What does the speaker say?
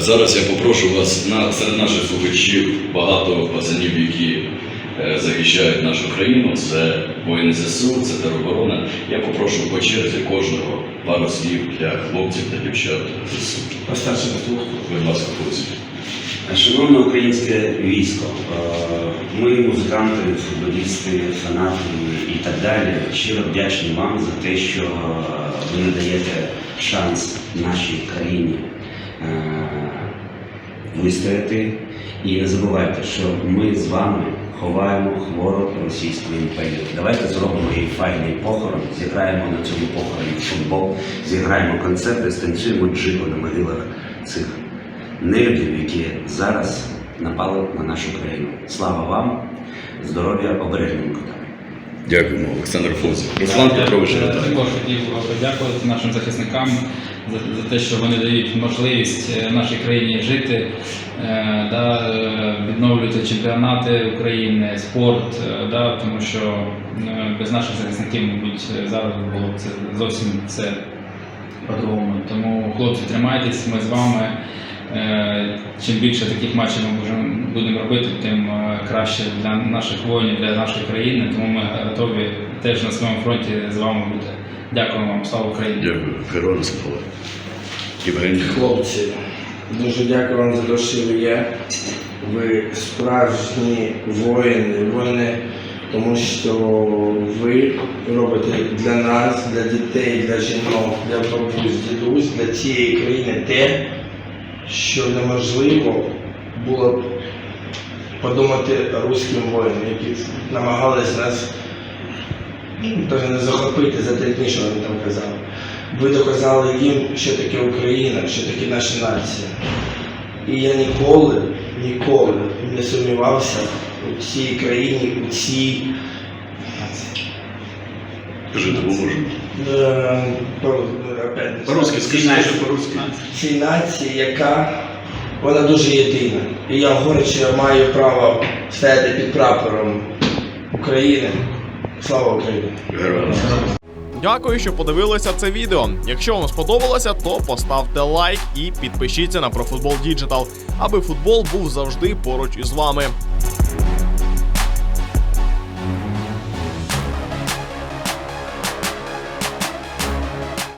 Зараз я попрошу вас на серед наших слухачів багато пацанів, які е, захищають нашу країну. Це воїни ЗСУ, це тероборона. Я попрошу по черзі кожного пару слів для хлопців та дівчат ЗСУ. Постарше на. Будь ласка, хлопці. Шановне українське військо, е, ми, музиканти, футболісти, фанати і так далі, щиро вдячні вам за те, що е, ви надаєте шанс нашій країні е, вистояти. І не забувайте, що ми з вами ховаємо хвору російську імперію. Давайте зробимо їй файний похорон, зіграємо на цьому похороні футбол, зіграємо концерти, станцюємо джигу на могилах цих нелюдів, які зараз напали на нашу країну. Слава вам, здоров'я обережним котам. Дякуємо, Олександр Фозів. Руслан Петрович Я також хотів подякувати нашим захисникам за, за те, що вони дають можливість е, нашій країні жити, е, да, е, відновлювати чемпіонати України, спорт, да, тому що без наших захисників, мабуть, зараз було це зовсім все по-другому. Тому, хлопці, тримайтесь, ми з вами. Е, Чим більше таких матчів ми будемо- будемо робити, тим е, краще для наших воїнів, для нашої країни. Тому ми готові теж на своєму фронті з вами бути. Дякую вам, слава Україні! Дякую. Героям слава. Євгеній. Хлопці, дуже дякую вам за те, що ви є. Ви справжні воїни, воїни, тому що ви робите для нас, для дітей, для жінок, для бабусь, дідусь, для цієї країни те, що неможливо було подумати руським воїнам, які намагались нас ну, навіть не захопити за три дні, що вони там казали. Ви доказали їм, що таке Україна, що таке наша нація. І я ніколи, ніколи не сумнівався у цій країні, у цій Кажи, допоможемо. По-русски скажи, цій по-русски. цій нації, яка вона дуже єдина. І я говорю, що я маю право стояти під прапором України. Слава Україні! Героям. Дякую, що подивилися це відео. Якщо вам сподобалося, то поставте лайк і підпишіться на ProFootball Digital, аби футбол був завжди поруч із вами.